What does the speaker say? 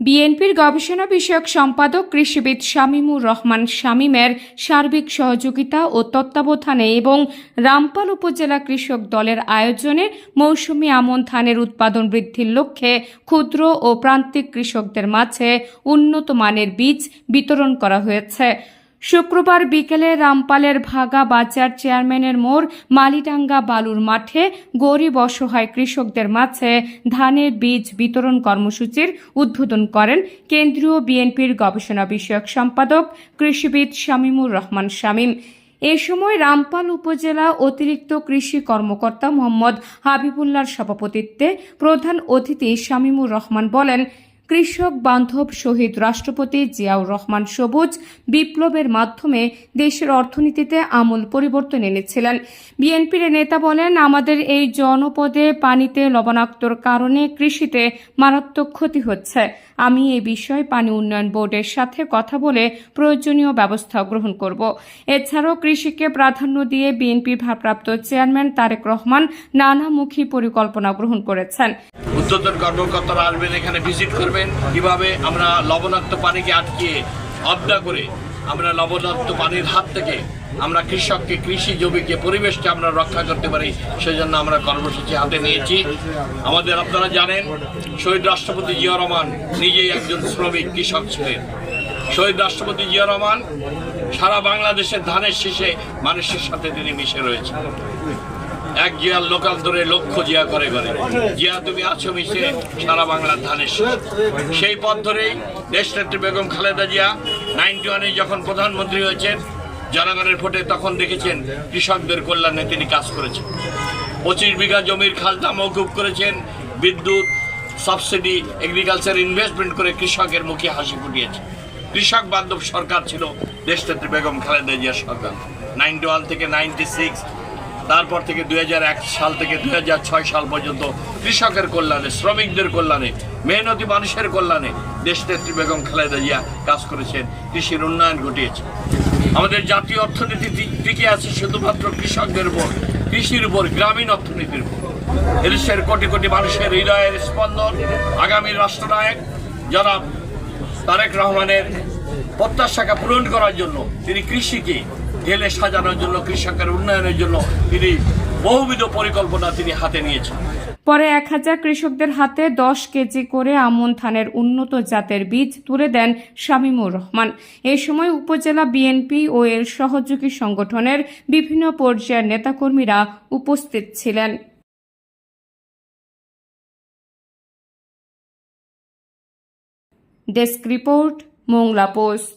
বিএনপির গবেষণা বিষয়ক সম্পাদক কৃষিবিদ শামীমুর রহমান শামীমের সার্বিক সহযোগিতা ও তত্ত্বাবধানে এবং রামপাল উপজেলা কৃষক দলের আয়োজনে মৌসুমি আমন ধানের উৎপাদন বৃদ্ধির লক্ষ্যে ক্ষুদ্র ও প্রান্তিক কৃষকদের মাঝে উন্নত মানের বীজ বিতরণ করা হয়েছে। শুক্রবার বিকেলে রামপালের ভাগা বাজার চেয়ারম্যানের মোড় মালিটাঙ্গা বালুর মাঠে গরিব অসহায় কৃষকদের মাঝে ধানের বীজ বিতরণ কর্মসূচির উদ্বোধন করেন কেন্দ্রীয় বিএনপির গবেষণা বিষয়ক সম্পাদক কৃষিবিদ শামীমুর রহমান শামীম। এ সময় রামপাল উপজেলা অতিরিক্ত কৃষি কর্মকর্তা মোহাম্মদ হাবিবুল্লাহর সভাপতিত্বে প্রধান অতিথি শামীমুর রহমান বলেন কৃষক বান্ধব শহীদ রাষ্ট্রপতি জিয়াউর রহমান সবুজ বিপ্লবের মাধ্যমে দেশের অর্থনীতিতে আমূল পরিবর্তন এনেছিলেন। বিএনপির নেতা বলেন, আমাদের এই জনপদে পানিতে লবণাক্তর কারণে কৃষিতে মারাত্মক ক্ষতি হচ্ছে। আমি এই বিষয়ে পানি উন্নয়ন বোর্ডের সাথে কথা বলে প্রয়োজনীয় ব্যবস্থা গ্রহণ করব। এছাড়াও কৃষিকে প্রাধান্য দিয়ে বিএনপির ভারপ্রাপ্ত চেয়ারম্যান তারেক রহমান নানামুখী পরিকল্পনা গ্রহণ করেছেন। উদ্যোতন কর্মকর্তারা আসবেন এখানে ভিজিট করবেন, কীভাবে আমরা লবণাক্ত পানিকে আটকিয়ে অবদা করে আমরা লবণাক্ত পানির হাত থেকে আমরা কৃষককে, কৃষি জমিকে, পরিবেশকে আমরা রক্ষা করতে পারি, সেজন্য আমরা কর্মসূচি হাতে নিয়েছি। আমাদের আপনারা জানেন, শহীদ রাষ্ট্রপতি জিয়া রহমান নিজেই একজন শ্রমিক, কৃষক ছিলেন। শহীদ রাষ্ট্রপতি জিয়া রহমান সারা বাংলাদেশের ধানের শীষে মানুষের সাথে তিনি মিশে রয়েছেন। এক জিয়ার লোকান্তরে লক্ষ জিয়া করে করে জিয়া তুমি আছো মিশে সারা বাংলার ধানের। সেই পথ ধরেই দেশনেত্রী বেগম খালেদা জিয়া নাইনটি ওয়ানে যখন প্রধানমন্ত্রী হয়েছেন, জনগণের ভোটে তখন দেখেছেন কৃষকদের কল্যাণে তিনি কাজ করেছেন। পঁচিশ বিঘা জমির খাজনা মৌকুব করেছেন, বিদ্যুৎ, সাবসিডি এগ্রিকালচার ইনভেস্টমেন্ট করে কৃষকের মুখে হাসি ফুটিয়েছে কৃষক বান্ধব সরকার ছিল দেশ দেশনেত্রী বেগম খালেদা জিয়া সরকার। নাইনটি ওয়ান থেকে নাইনটি সিক্স তারপর থেকে দুই হাজার এক সাল থেকে দু হাজার ছয় সাল পর্যন্ত কৃষকের কল্যাণে, শ্রমিকদের কল্যাণে, মেহনতি মানুষের কল্যাণে দেশ দেশনেত্রী বেগম খালেদা জিয়া কাজ করেছেন, কৃষির উন্নয়ন ঘটিয়েছে। আমাদের জাতীয় অর্থনীতি টিকে আছে শুধুমাত্র কৃষকদের উপর, কৃষির উপর, গ্রামীণ অর্থনীতির উপর। এদেশের কোটি কোটি মানুষের হৃদয়ের স্পন্দন, আগামী রাষ্ট্রনায়ক জনাব তারেক রহমানের প্রত্যাশাকে পূরণ করার জন্য তিনি কৃষিকে ঢেলে সাজানোর জন্য, কৃষকের উন্নয়নের জন্য তিনি বহুবিধ পরিকল্পনা তিনি হাতে নিয়েছেন। পরে এক হাজার কৃষকদের হাতে দশ কেজি করে আমন ধানের উন্নত জাতের বীজ তুলে দেন শামীমুর রহমান। এ সময় উপজেলা বিএনপি ও এর সহযোগী সংগঠনের বিভিন্ন পর্যায়ের নেতাকর্মীরা উপস্থিত ছিলেন। Desk report, Mongla post.